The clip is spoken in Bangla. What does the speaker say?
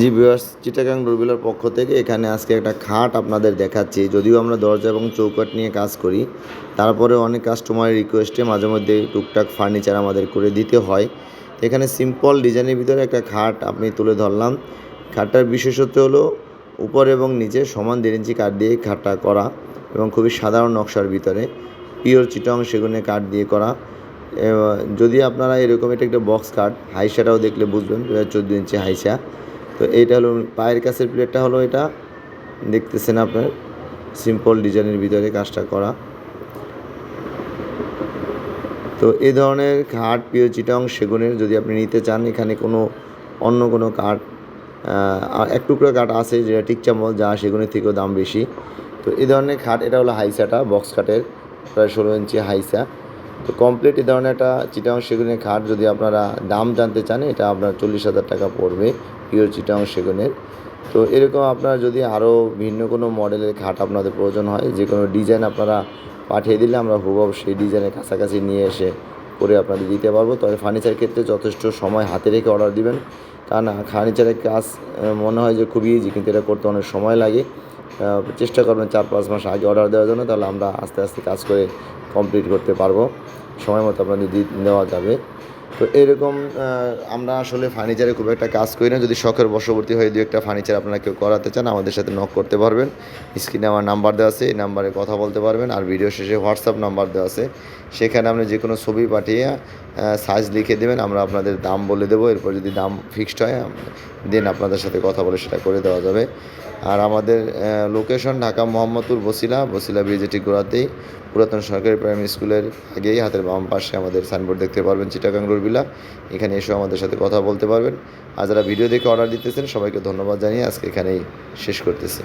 জি বিয়ার্স চিটাগাং ডোরবেলের পক্ষ থেকে এখানে আজকে একটা খাট আপনাদের দেখাচ্ছি। যদিও আমরা দরজা এবং চৌকাট নিয়ে কাজ করি তারপরে অনেক কাস্টমারের রিকোয়েস্টে মাঝে মধ্যে টুকটাক ফার্নিচার আমাদের করে দিতে হয়। এখানে সিম্পল ডিজাইনের ভিতরে একটা খাট আপনি তুলে ধরলাম। খাটটার বিশেষত্ব হলো উপর এবং নিচে সমান দেড় ইঞ্চি কাঠ দিয়ে খাটটা করা এবং খুবই সাধারণ নকশার ভিতরে। পিওর চিটং সেগুনে কাঠ দিয়ে করা। যদি আপনারা এরকম এটা একটা বক্স কাট হাইসাটাও দেখলে বুঝবেন দু হাজার চোদ্দ ইঞ্চি হাইসা। তো এইটা হলো পায়ের কাছের প্লেটটা হলো এটা। দেখতেছেন আপনার সিম্পল ডিজাইনের ভিতরে কাজটা করা। তো এই ধরনের খাট পিও চিটং, সেগুনের যদি আপনি নিতে চান, এখানে কোনো অন্য কোনো কাঠ এক টুকরো কাঠ আছে যেটা টিকচামল, যা সেগুনের থেকেও দাম বেশি। তো এই ধরনের খাট, এটা হলো হাইসাটা, বক্স কাঠের প্রায় ষোলো ইঞ্চি হাইসা। তো কমপ্লিট এই ধরনের একটা চিটাং সেগুনের খাট যদি আপনারা দাম জানতে চান, এটা আপনার চল্লিশ হাজার টাকা পড়বে। পিওর চিটাং সেগুনের তো এরকম আপনার যদি আরও ভিন্ন কোনো মডেলের খাট আপনাদের প্রয়োজন হয়, যে কোনো ডিজাইন আপনারা পাঠিয়ে দিলে আমরা হুবহু সেই ডিজাইনের কাছাকাছি নিয়ে এসে করে আপনাদের দিতে পারব। তবে ফার্নিচার ক্ষেত্রে যথেষ্ট সময় হাতে রেখে অর্ডার দিবেন। কারণ ফার্নিচারের কাজ মনে হয় যে খুবই ইজি কিন্তু এটা করতে অনেক সময় লাগে। চেষ্টা করবেন চার পাঁচ মাস আগে অর্ডার দেওয়ার জন্য, তাহলে আমরা আস্তে আস্তে কাজ করে কমপ্লিট করতে পারব। সময় মতো আপনাদের দেওয়া যাবে। তো এরকম আমরা আসলে ফার্নিচারে খুব একটা কাজ করি না। যদি শখের বশবর্তী হয়ে দু একটা ফার্নিচার আপনারা কেউ করাতে চান, আমাদের সাথে নক করতে পারবেন। স্ক্রিনে আমার নাম্বার দেওয়া আছে, এই নাম্বারে কথা বলতে পারবেন। আর ভিডিও শেষে হোয়াটসঅ্যাপ নাম্বার দেওয়া আছে। সেখানে আপনি যে কোনো ছবি পাঠিয়ে সাইজ লিখে দেবেন, আমরা আপনাদের দাম বলে দেবো। এরপর যদি দাম ফিক্সড হয় দেন আপনাদের সাথে কথা বলে সেটা করে দেওয়া যাবে। আর আমাদের লোকেশন ঢাকা মোহাম্মদপুর বসিলা বসিলা বিজেটি গোড়াতেই। পুরাতন সরকারি প্রাইমারি স্কুলের আগেই হাতের বাম পাশে আমাদের সাইনবোর্ড দেখতে পারবেন, চিটাগাং রুরবিলা এখানে এসেও আমাদের সাথে কথা বলতে পারবেন। আর যারা ভিডিও দেখে অর্ডার দিতেছেন, সবাইকে ধন্যবাদ জানিয়ে আজকে এখানেই শেষ করতেছি।